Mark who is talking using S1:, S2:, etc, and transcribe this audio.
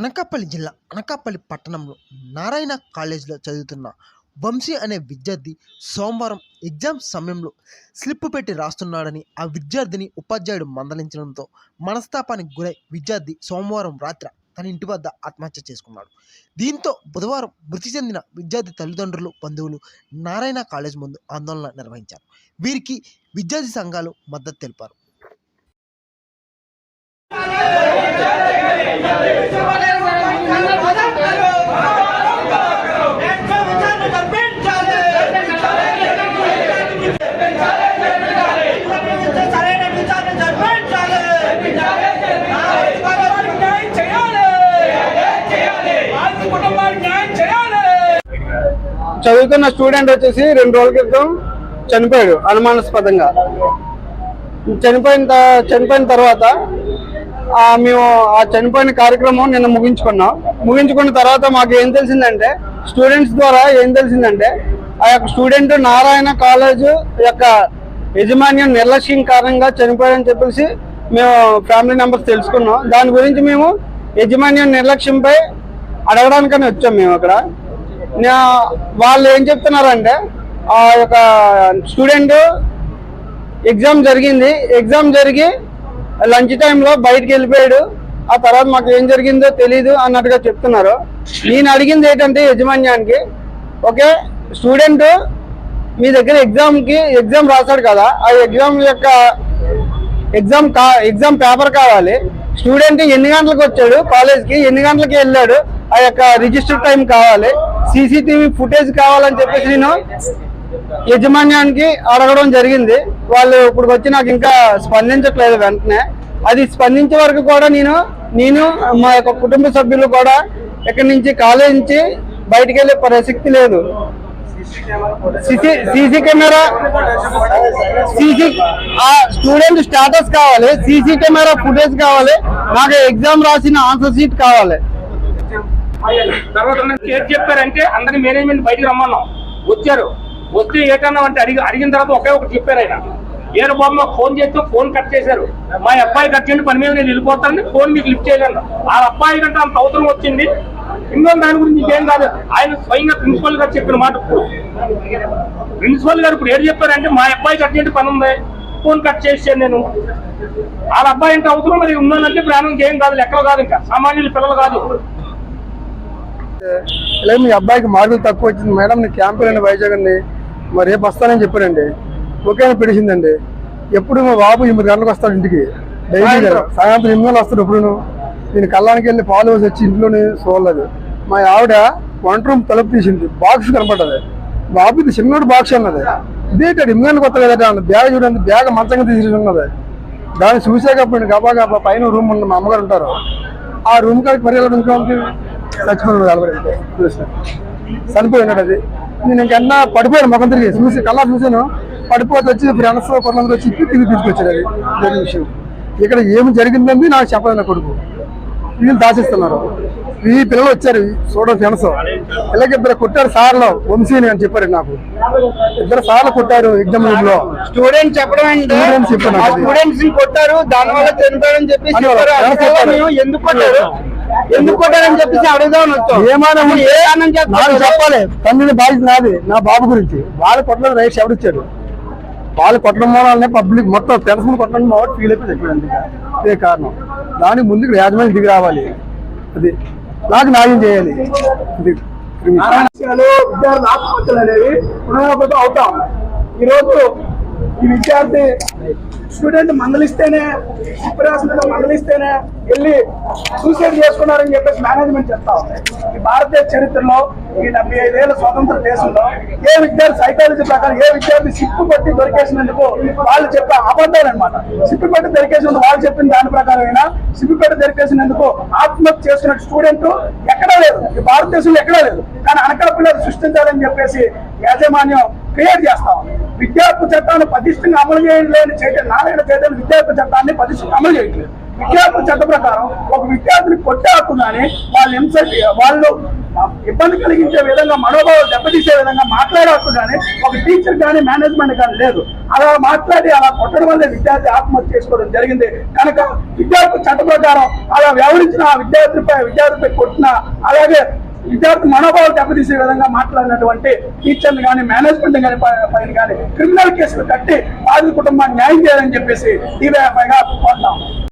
S1: అనకాపల్లి జిల్లా అనకాపల్లి పట్టణంలో నారాయణ కాలేజీలో చదువుతున్న వంశీ అనే విద్యార్థి సోమవారం ఎగ్జామ్ సమయంలో స్లిప్ పెట్టి రాస్తున్నాడని ఆ విద్యార్థిని ఉపాధ్యాయుడు మందలించడంతో మనస్తాపానికి గురై విద్యార్థి సోమవారం రాత్రి తన ఇంటి వద్ద ఆత్మహత్య చేసుకున్నాడు. దీంతో బుధవారం మృతి చెందిన విద్యార్థి తల్లిదండ్రులు బంధువులు నారాయణ కాలేజ్ ముందు ఆందోళన నిర్వహించారు. వీరికి విద్యార్థి సంఘాలు మద్దతు తెలిపారు.
S2: చదువుతున్న స్టూడెంట్ వచ్చేసి రెండు రోజుల క్రితం చనిపోయాడు అనుమానాస్పదంగా. చనిపోయిన త- చనిపోయిన తర్వాత మేము ఆ చనిపోయిన కార్యక్రమం నిన్న ముగించుకున్నాం. ముగించుకున్న తర్వాత మాకు ఏం తెలిసిందంటే స్టూడెంట్స్ ద్వారా ఏం తెలిసిందంటే ఆ యొక్క స్టూడెంట్ నారాయణ కాలేజ్ యొక్క యజమాన్యం నిర్లక్ష్యం కారణంగా చనిపోయాడని చెప్పేసి మేము ఫ్యామిలీ మెంబర్స్ తెలుసుకున్నాం. దాని గురించి మేము యజమాన్యం నిర్లక్ష్యంపై అడగడానికని వచ్చాం మేము అక్కడ. వాళ్ళు ఏం చెప్తున్నారంటే ఆ యొక్క స్టూడెంట్ ఎగ్జామ్ జరిగింది. ఎగ్జామ్ జరిగి లంచ్ టైంలో బయటికి వెళ్ళిపోయాడు. ఆ తర్వాత మాకు ఏం జరిగిందో తెలీదు అన్నట్టుగా చెప్తున్నారు. నేను అడిగింది ఏంటంటే యజమాన్యానికి ఓకే స్టూడెంట్ మీ దగ్గర ఎగ్జామ్కి ఎగ్జామ్ రాశాడు కదా ఆ ఎగ్జామ్ యొక్క ఎగ్జామ్ కా ఎగ్జామ్ పేపర్ కావాలి. స్టూడెంట్ ఎన్ని గంటలకు వచ్చాడు? కాలేజ్కి ఎన్ని గంటలకి వెళ్ళాడు? ఆ యొక్క రిజిస్టర్ టైం కావాలి. సీసీటీవీ ఫుటేజ్ కావాలని చెప్పేసి నేను యజమాన్యానికి అడగడం జరిగింది. వాళ్ళు ఇప్పుడు వచ్చి నాకు ఇంకా స్పందించట్లేదు వెంటనే. అది స్పందించే వరకు కూడా నేను నేను మా యొక్క కుటుంబ సభ్యులు కూడా ఇక్కడి నుంచి కాలేజ్ నుంచి బయటికి వెళ్ళే ప్రసక్తి లేదు. సీసీ సీసీ కెమెరా సీసీ ఆ స్టూడెంట్ స్టేటస్ కావాలి సీసీ కెమెరా ఫుటేజ్ కావాలి నాకు ఎగ్జామ్ రాసిన ఆన్సర్ షీట్ కావాలి.
S3: తర్వాత ఏది చెప్పారంటే అందరి మేనేజ్మెంట్ బయటకు రమ్మన్నాం. వచ్చారు. వస్తే ఏటన్నా అంటే అడిగి అడిగిన తర్వాత ఒకే ఒకటి చెప్పారు ఆయన. ఏరు బాబు మాకు ఫోన్ చేస్తే ఫోన్ కట్ చేశారు. మా అబ్బాయి కట్ చేయండి పని మీద నేను వెళ్ళిపోతానని ఫోన్ మీకు లిఫ్ట్ చేయలేను ఆ అబ్బాయి కంటే అంత అవసరం వచ్చింది. ఇంకో దాని గురించి ఇంకేం కాదు. ఆయన స్వయంగా ప్రిన్సిపల్ గారు చెప్పిన మాట ఇప్పుడు. ప్రిన్సిపల్ గారు ఇప్పుడు ఏం చెప్పారంటే మా అబ్బాయి కట్ చేయండి పని ఉంది. ఫోన్ కట్ చేసాను నేను. వాళ్ళ అబ్బాయి ఎంత అవసరం మరి ఉన్నానంటే ప్రాణం ఏం కాదు లెక్కలు కాదు ఇంకా. సామాన్యులు పిల్లలు కాదు.
S2: ఇలా మీ అబ్బాయికి మార్కులు తక్కువ వచ్చింది. మేడం నీ క్యాంపులు అండి వైజాగ్ అండి మరి రేపు వస్తానని చెప్పానండి ఓకే అని పిలిచిందండి. ఎప్పుడు మా బాబు ఎనిమిది గంటలకు వస్తాడు ఇంటికి. డైలీ సాయంత్రం. ఎనిమిది గంటలు వస్తాడు ఎప్పుడు నేను కళ్ళానికి వెళ్ళి పాలు వచ్చి ఇంట్లోనే చూడలేదు మా ఆవిడ వంట రూమ్ తలుపు తీసింది. బాక్స్ కనపడ్డది. బాబు ఇది చిన్నోడు బాక్స్ అన్నది. ఇదేంటి ఎనిమిది వస్తా కదా అన్నది. బ్యాగ్ చూడండి. బ్యాగ్ మంచంగా తీసి ఉన్నది. దాన్ని చూసాకపోయింది గబా గబా పైన రూమ్ ఉన్న మా అమ్మగారు ఉంటారు. ఆ రూమ్ కాడికి మరి ఎలా చచ్చిపోయినాడు కలబడి చనిపోయి ఉన్నాడు అది. నేను ఇంకన్నా పడిపోయాను ముఖం తిరిగి. చూసి కల్లా చూసాను పడిపోతే వచ్చి ఫ్రెండ్స్ కొంతమంది వచ్చి ఇప్పి తిరిగి తీసుకొచ్చాడు అది. జరిగిన విషయం. ఇక్కడ ఏమి జరిగిందని నాకు చెప్పదు నా కొడుకు. వీళ్ళు దాచిస్తున్నారు. ఈ పిల్లలు వచ్చారు. చూడ ఫ్రెండ్స్. ఇలాగ ఇద్దరు కొట్టారు సార్లు. వంశీని అని చెప్పారు నాకు. ఇద్దరు సార్లు కొట్టారు ఎగ్జామ్ రూమ్లో
S4: స్టూడెంట్ చెప్పడం
S2: అది.
S4: స్టూడెంట్స్ కొట్టారు దాని వల్ల చెప్పి చెప్పారు.
S2: చెప్పారు.
S4: ఎందుకు కొట్టారు? ఎందుకు కొట్టారని చెప్పేసి అడుగుదామని వచ్చాం.
S2: ఏమైనా ఉంటే నాకు చెప్పాలి. తండ్రిని బాధ్యత నాది నా బాబు గురించి. వాళ్ళు కొట్టడం రైట్స్ ఎవరిచ్చాడు వాళ్ళు కొట్టడం వల్లనే పబ్లిక్ మొత్తం ముందు కొట్టడం మా వాడు ఫీల్ అయిపోయి చెప్పాడు అందుకే ఇదే కారణం. దానికి ముందు ఇక్కడ యాజమాన్యం దిగి రావాలి. అది నాకు న్యాయం చేయాలి. ఇది
S5: విద్యార్థుల ఆత్మహత్యలు అనేవి పునరావృతం అవుతాం. ఈరోజు ఈ విద్యార్థి స్టూడెంట్ మందలిస్తేనే సుప్రాసనలో మందలిస్తేనే వెళ్ళి సూసైడ్ చేసుకున్నారని చెప్పేసి మేనేజ్మెంట్ చెప్తా ఉంది. ఈ భారతీయ చరిత్రలో ఈ డెబ్బై ఐదేళ్ళ స్వతంత్ర దేశంలో ఏ విద్యార్థి సైకాలజీ ప్రకారం ఏ విద్యార్థి సిప్పు పట్టి దొరికేసినందుకు వాళ్ళు చెప్పే అబద్ధాలు అనమాట సిప్పు పట్టి దొరికేసినందుకు వాళ్ళు చెప్పిన దాని ప్రకారమైనా సిప్పు పట్టి దొరికేసినందుకు ఆత్మహత్య చేసుకున్న స్టూడెంట్ ఎక్కడా లేదు. ఈ భారతదేశంలో ఎక్కడా లేదు. కానీ అనకడ పిల్లలు సృష్టించాలని చెప్పేసి యాజమాన్యం క్రియేట్ చేస్తా ఉంది. విద్యార్థి చట్టాన్ని పటిష్టంగా అమలు చేయలేని చైతన్య నారాయణ చైతన్య విద్యార్థి చట్టాన్ని పటిష్టంగా అమలు చేయట్లేదు. విద్యార్థుల చట్ట ప్రకారం ఒక విద్యార్థిని కొట్టే హక్కు కానీ వాళ్ళు ఎంసెట్ వాళ్ళు ఇబ్బంది కలిగించే విధంగా మనోభావాలు దెబ్బతీసే విధంగా మాట్లాడే హక్కు కానీ ఒక టీచర్ కానీ మేనేజ్మెంట్ కానీ లేదు. అలా మాట్లాడి అలా కొట్టడం వల్లే విద్యార్థి ఆత్మహత్య చేసుకోవడం జరిగింది. కనుక విద్యార్థి చట్ట ప్రకారం అలా వ్యవహరించిన ఆ విద్యార్థిపై విద్యార్థిపై కొట్టిన అలాగే విద్యార్థి మనోభావాలు దెబ్బతీసే విధంగా మాట్లాడినటువంటి టీచర్లు కానీ మేనేజ్మెంట్ కానీ పైన కానీ క్రిమినల్ కేసులు కట్టి బాధిత కుటుంబాన్ని న్యాయం చేయాలని చెప్పేసి టీవీఐగా కోరుతాం